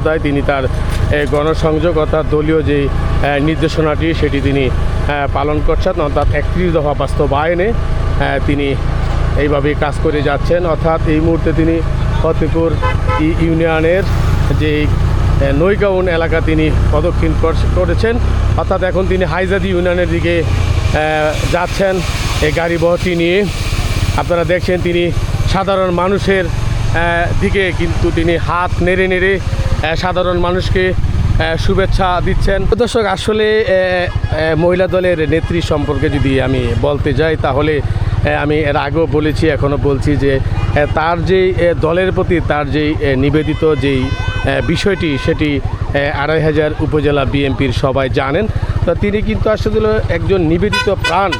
তাই তিনি তার গণসংযোগ অর্থাৎ দলীয় যে নির্দেশনাটি সেটি তিনি পালন করছেন, অর্থাৎ একত্রিশ দফা বাস্তবায়নে তিনি এইভাবে কাজ করে যাচ্ছেন। অর্থাৎ এই মুহূর্তে তিনি ফতেপুর ইউনিয়নের যে নৈগাউন এলাকা তিনি প্রদক্ষিণ কর- করেছেন। অর্থাৎ এখন তিনি হাইজাদি ইউনিয়নের দিকে যাচ্ছেন। এই গাড়ি বহরটি নিয়ে আপনারা দেখছেন তিনি সাধারণ মানুষের দিকে কিন্তু তিনি হাত নেড়ে নেড়ে সাধারণ মানুষকে শুভেচ্ছা দিচ্ছেন। দর্শক, আসলে মহিলা দলের নেত্রী সম্পর্কে যদি আমি বলতে যাই, তাহলে আমি এর আগেও বলেছি, এখনও বলছি যে তার যেই দলের প্রতি তার যেই নিবেদিত যেই বিষয়টি, সেটি আড়াই হাজার উপজেলা বিএনপির সবাই জানেন। তো তিনি কিন্তু আসলে একজন নিবেদিত প্রাণ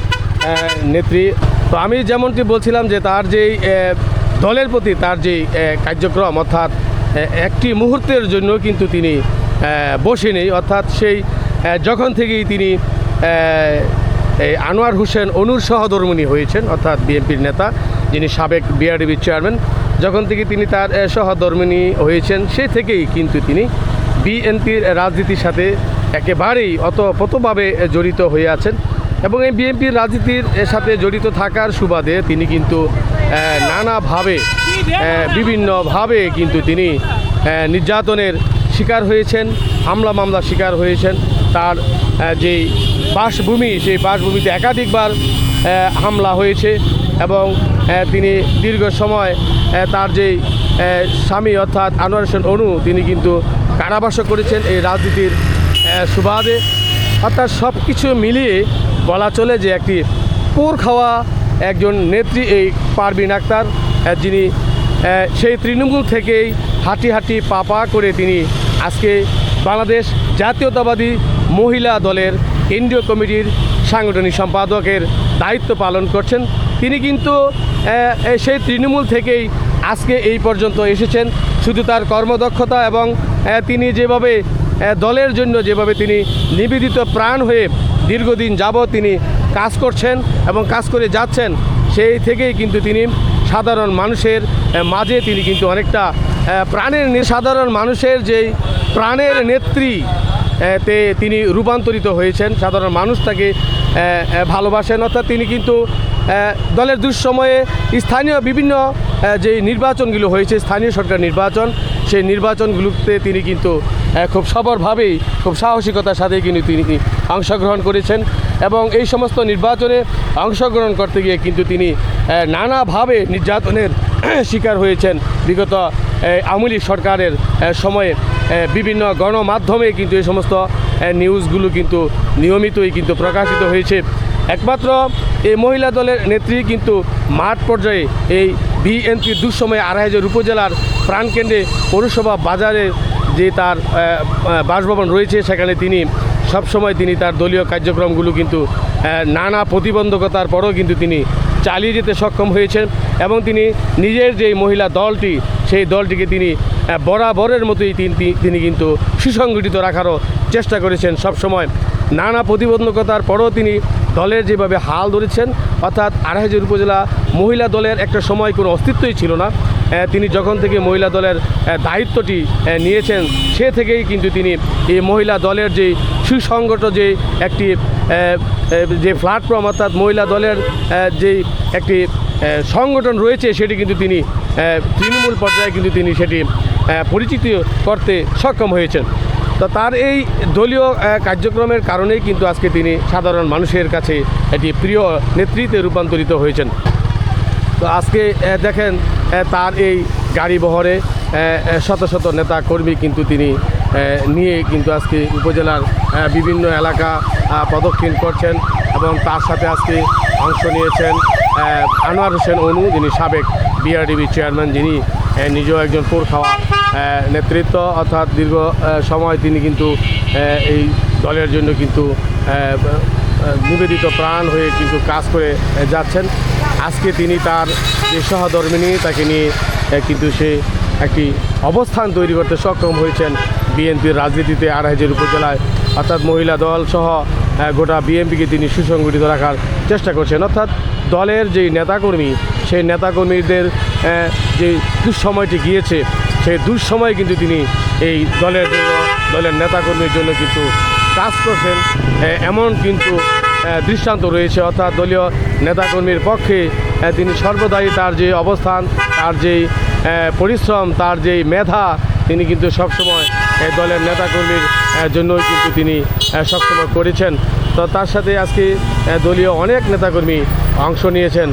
নেত্রী। তো আমি যেমনটি বলছিলাম যে, তার যেই দলের প্রতি তার যেই কার্যক্রম, অর্থাৎ একটি মুহূর্তের জন্য কিন্তু তিনি বসে নেই। অর্থাৎ সেই যখন থেকেই তিনি আনোয়ার হোসেন অনুর সহধর্মিনী হয়েছেন, অর্থাৎ বিএনপির নেতা, যিনি সাবেক বিআরডিবির চেয়ারম্যান, যখন থেকে তিনি তার সহধর্মিনী হয়েছেন, সেই থেকেই কিন্তু তিনি বিএনপির রাজনীতির সাথে একেবারেই অতপ্রতভাবে জড়িত হয়ে আছেন এবং এই বিএনপির রাজনীতির সাথে জড়িত থাকার সুবাদে তিনি কিন্তু নানাভাবে বিভিন্নভাবে কিন্তু তিনি নির্যাতনের শিকার হয়েছেন, হামলা মামলা শিকার হয়েছেন। তার যেই বাসভূমি, সেই বাসভূমিতে একাধিকবার হামলা হয়েছে এবং তিনি দীর্ঘ সময় তার যেই স্বামী অর্থাৎ আনোয়ার হোসেন অনু, তিনি কিন্তু কারাবাস করেছেন এই রাজনীতির সুবাদে। অর্থাৎ সব কিছু মিলিয়ে বলা চলে যে একটি পোর খাওয়া একজন নেত্রী এই পারবিন আক্তার যিনি সেই তৃণমূল থেকেই হাঁটি হাঁটি পা পা করে তিনি আজকে বাংলাদেশ জাতীয়তাবাদী মহিলা দলের কেন্দ্রীয় কমিটির সাংগঠনিক সম্পাদকের দায়িত্ব পালন করছেন। তিনি কিন্তু সেই তৃণমূল থেকেই আজকে এই পর্যন্ত এসেছেন। শুধু তার কর্মদক্ষতা এবং তিনি যেভাবে দলের জন্য যেভাবে তিনি নিবেদিত প্রাণ হয়ে দীর্ঘদিন যাবৎ তিনি কাজ করছেন এবং কাজ করে যাচ্ছেন, সেই থেকেই কিন্তু তিনি সাধারণ মানুষের মাঝে তিনি কিন্তু অনেকটা প্রাণের সাধারণ মানুষের যেই প্রাণের নেত্রী তে তিনি রূপান্তরিত হয়েছেন। সাধারণ মানুষ তাকে ভালোবাসেন। অর্থাৎ তিনি কিন্তু দলের দুঃসময়ে স্থানীয় বিভিন্ন যে নির্বাচনগুলো হয়েছে, স্থানীয় সরকার নির্বাচন, সেই নির্বাচনগুলোতে তিনি কিন্তু খুব সবরভাবেই খুব সাহসিকতার সাথে কিন্তু তিনি অংশগ্রহণ করেছেন। এবং এই সমস্ত নির্বাচনে অংশগ্রহণ করতে গিয়ে কিন্তু তিনি নানাভাবে নির্যাতনের শিকার হয়েছেন। বিগত লীগ সরকারের সময়ে বিভিন্ন গণমাধ্যমে কিন্তু এই সমস্ত নিউজগুলো কিন্তু নিয়মিতই কিন্তু প্রকাশিত হয়েছে। একমাত্র এই মহিলা দলের নেত্রী কিন্তু মাঠ পর্যায়ে এই বিএনপির দুঃসময়ে আড়াই হাজার উপজেলার প্রাণকেন্দ্রে পৌরসভা বাজারে যে তার বাসভবন রয়েছে, সেখানে তিনি সবসময় তিনি তার দলীয় কার্যক্রমগুলো কিন্তু নানা প্রতিবন্ধকতার পরেও কিন্তু তিনি চালিয়ে যেতে সক্ষম হয়েছেন এবং তিনি নিজের যে মহিলা দলটি, সেই দলটিকে তিনি বরাবরের মতোই তিনি কিন্তু সুসংগঠিত রাখারও চেষ্টা করেছেন সবসময়। নানা প্রতিবন্ধকতার পরেও তিনি দলের যেভাবে হাল ধরেছেন, অর্থাৎ আড়াই হাজার উপজেলা মহিলা দলের একটা সময় কোনো অস্তিত্বই ছিল না। তিনি যখন থেকে মহিলা দলের দায়িত্বটি নিয়েছেন, সে থেকেই কিন্তু তিনি এই মহিলা দলের যে সুসংগত যে একটি যে প্ল্যাটফর্ম অর্থাৎ মহিলা দলের যেই একটি সংগঠন রয়েছে, সেটি কিন্তু তিনি তৃণমূল পর্যায়ে কিন্তু তিনি সেটি পরিচিতি করতে সক্ষম হয়েছেন। তো তার এই দলীয় কার্যক্রমের কারণেই কিন্তু আজকে তিনি সাধারণ মানুষের কাছে একটি প্রিয় নেতৃত্বে রূপান্তরিত হয়েছেন। তো আজকে দেখেন তার এই গাড়ি বহরে শত শত নেতা কর্মী কিন্তু তিনি নিয়ে কিন্তু আজকে উপজেলার বিভিন্ন এলাকা প্রদক্ষিণ করছেন এবং তার সাথে আজকে অংশ নিয়েছেন আনোয়ার হোসেন অনু, যিনি সাবেক বিআরডিবি চেয়ারম্যান যিনি নিজেও একজন পোর খাওয়া নেতৃত্ব, অর্থাৎ দীর্ঘ সময় তিনি কিন্তু এই দলের জন্য কিন্তু নিবেদিত প্রাণ হয়ে কিন্তু কাজ করে যাচ্ছেন। আজকে তিনি তার যে সহধর্মিনী, তাকে নিয়ে কিন্তু সে একটি অবস্থান তৈরি করতে সক্ষম হয়েছেন বিএনপির রাজনীতিতে আড়াইজের উপজেলায়। অর্থাৎ মহিলা দল সহ গোটা বিএনপিকে তিনি সুসংগঠিত রাখার চেষ্টা করছেন। অর্থাৎ দলের যেই নেতাকর্মী, সেই নেতাকর্মীদের যে দুঃসময়টি গিয়েছে, সেই দুঃসময় কিন্তু তিনি এই দলের জন্য, দলের নেতাকর্মীর জন্য কিন্তু কাজ করছেন এমন কিন্তু দৃষ্টান্ত রয়েছে। অর্থাৎ দলীয় নেতাকর্মীর পক্ষে তিনি সর্বদাই তার যে অবস্থান, তার যেই পরিশ্রম, তার যেই মেধা, তিনি কিন্তু সবসময় দলের নেতাকর্মীর জন্যই কিন্তু তিনি সবসময় করেছেন। তো তার সাথে আজকে দলীয় অনেক নেতাকর্মী অংশ নিয়েছেন।